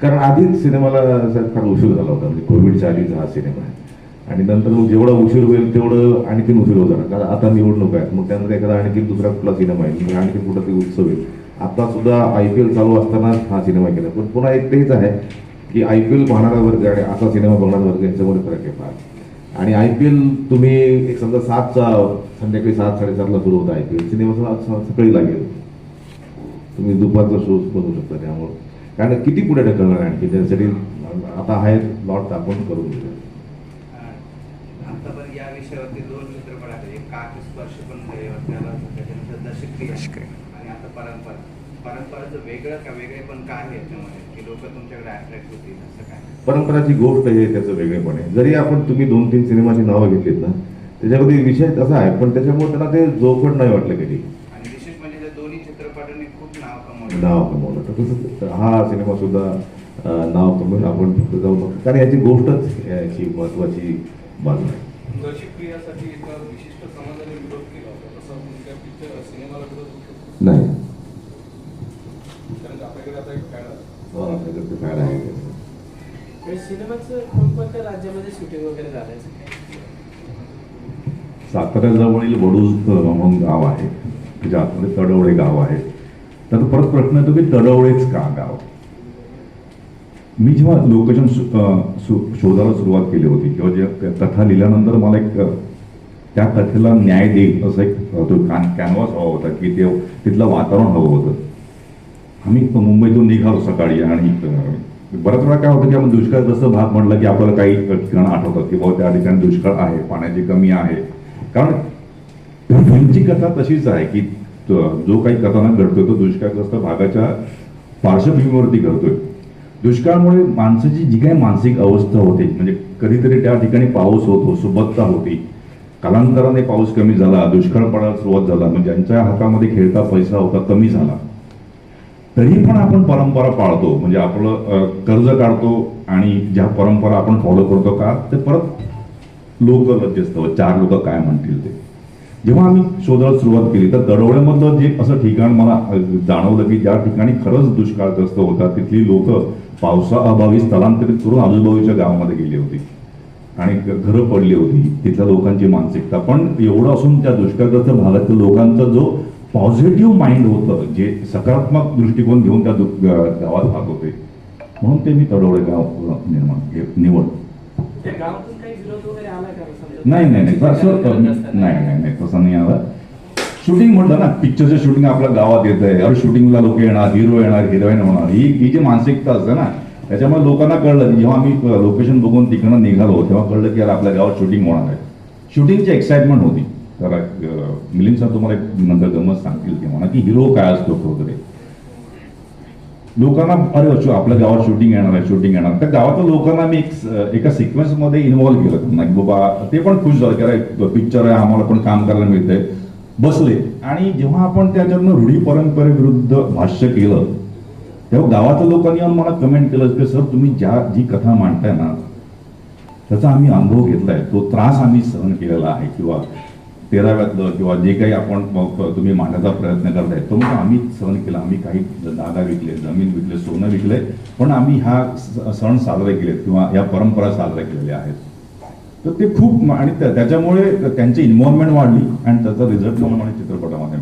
कारण आधीच सिनेमाला फार उशीर झाला होता म्हणजे कोविडच्या आधीच हा सिनेमा आहे. आणि नंतर मग जेवढा उशीर होईल तेवढं आणखीन उशीर होत जाणार. कारण आता निवडणूक आहे. मग त्यानंतर एखादा आणखी दुसरा कुठला सिनेमा येईल मग आणखी कुठला तरी उत्सव येईल आता सुद्धा आय पी एल चालू असताना हा सिनेमा केला. पण पुन्हा एक तेच आहे की आय पी एल पाहणारा वर्ग आणि असा सिनेमा बघणारा वर्ग यांच्यामध्ये फरक आहे फार. आणि आय पी एल तुम्ही एक समजा सातचा संध्याकाळी सात साडेसातला सुरू होता आय पी एल. सिनेमा सकाळी लागेल. तुम्ही दुपारचा शो बनवू शकता त्यामुळे. कारण किती पुढे ढकलणार आहे आणखी? त्यासाठी आता आहे लॉट आपण करून घेऊया. आता पण या विषयावरती दोन चित्रपट आहेत. एक काकी स्पर्श पण ध्येयावरती आला होता त्याच्यानंतर दशक्रिया. आणि आता परंपरा. परंपराचं वेगळं का वेगळे पण काय आहे याच्यामध्ये? की लोक तुमच्याकडे अट्रॅक्ट होतील असं काय? परंपराची गोष्ट हे त्याचं वेगळेपण आहे. जरी आपण तुम्ही दोन तीन सिनेमाची नावं घेतलीत ना त्याच्यामध्ये विषय तसा आहे पण त्याच्यामुळे त्यांना ते जोखड नाही वाटलं कधी आणि विशेष म्हणजे त्या दोन्ही चित्रपटांनी खूप नाव कमवलं नाव कमवलं तर तसंच हा सिनेमा सुद्धा नाव कमवून आपण फक्त जाऊ शकतो. कारण याची गोष्टच याची महत्वाची बाजू आहे. दर्शक क्रियासाठी एका विशिष्ट समाजाने विरोध केला होता. तसा तुमच्या पिक्चर सिनेमाला विरोध होतो? नाही. फॅड आहे हो, आहे. सिनेमाचं राज्यामध्ये शूटिंग वगैरे साताऱ्याजवळील वडूज म्हणून गाव आहे. त्याच्या आतमध्ये तडवळे गाव आहे. त्याचा परत प्रश्न येतो की तडवळेच का गाव? मी जेव्हा लोकेशन शोधायला सुरुवात केली होती किंवा जे कथा लिहिल्यानंतर मला एक त्या कथेला न्याय देईल असं एक तो कॅन कॅनव्हास हवा होता की ते तिथलं वातावरण हवं होतं. आम्ही मुंबईतून निघालो सकाळी आणि बऱ्याच वेळा काय होतं की आपण दुष्काळग्रस्त भाग म्हटलं की आपल्याला काही ठिकाणं आठवतात की बाबा त्या ठिकाणी दुष्काळ आहे पाण्याची कमी आहे. कारण त्यांची कथा तशीच आहे की जो काही कथानक घडतोय तो दुष्काळग्रस्त भागाच्या पार्श्वभूमीवरती घडतोय. दुष्काळामुळे माणसाची जी काही मानसिक अवस्था होते म्हणजे कधीतरी त्या ठिकाणी पाऊस होतो सुबत्ता होती. कालांतराने पाऊस कमी झाला दुष्काळ पडायला सुरुवात झाला म्हणजे ज्यांच्या हातामध्ये खेळता पैसा होता कमी झाला. तरी पण आपण परंपरा पाळतो म्हणजे आपलं कर्ज काढतो आणि ज्या परंपरा आपण फॉलो करतो का ते परत लोक लज्जस्त चार लोक काय म्हणतील ते. जेव्हा आम्ही शोधायला सुरुवात केली तर दडवळ्यामधलं जे असं ठिकाण मला जाणवलं की ज्या ठिकाणी खरंच दुष्काळग्रस्त होता तिथली लोक पावसाअभावी स्थलांतरित करून आजूबाजूच्या गावामध्ये गेली होती. आणि घरं पडली होती तिथल्या लोकांची मानसिकता. पण एवढं असून त्या दुष्काळग्रस्त भागातल्या लोकांचा जो पॉझिटिव्ह माइंड होतं जे सकारात्मक दृष्टिकोन घेऊन त्या गावात राहत होते. म्हणून ते मी तडवळे गाव निर्माण हे निवड नाही नाही नाही. तसं नाही नाही नाही. तसं नाही आला. शूटिंग म्हटलं ना पिक्चरचं शूटिंग आपल्या गावात येत आहे अरे शूटिंगला लोक येणार हिरो येणार हिरोईन होणार. ही ही जी मानसिकता असते ना त्याच्यामुळे लोकांना कळलं. की जेव्हा आम्ही लोकेशन बघून तिकडनं निघालो तेव्हा कळलं की यार आपल्या गावात शूटिंग होणार आहे. शूटिंगची एक्साइटमेंट होती. तर मिलिंद सर तुम्हाला एक नंतर गमत सांगतील ते म्हणा की हिरो काय असतो वगैरे लोकांना अरे अच्छा आपल्या गावात शूटिंग येणार आहे शूटिंग येणार त्या गावातल्या लोकांना मी एका सिक्वेन्समध्ये इन्व्हॉल्व्ह केलं त्यांना की बाबा ते पण खुश झालं की अरे पिक्चर आहे आम्हाला पण काम करायला मिळतंय. बसले. आणि जेव्हा आपण त्याच्यातनं रूढी परंपरेविरुद्ध भाष्य केलं तेव्हा गावातल्या लोकांनी येऊन मला कमेंट केलं की सर तुम्ही ज्या जी कथा मांडताय ना त्याचा आम्ही अनुभव घेतलाय. तो त्रास आम्ही सहन केलेला आहे किंवा तेराव्यातलं किंवा जे काही आपण तुम्ही मांडायचा प्रयत्न करताय तो म्हणजे आम्ही सहन केला आम्ही काही जागा विकले जमीन विकले सोनं विकले पण आम्ही हा सण साजरे केलेत किंवा या परंपरा साजऱ्या केलेल्या आहेत. तर ते खूप आणि त्याच्यामुळे त्यांची इन्व्हॉल्वमेंट वाढली आणि त्याचा रिझल्ट म्हणून चित्रपटामध्ये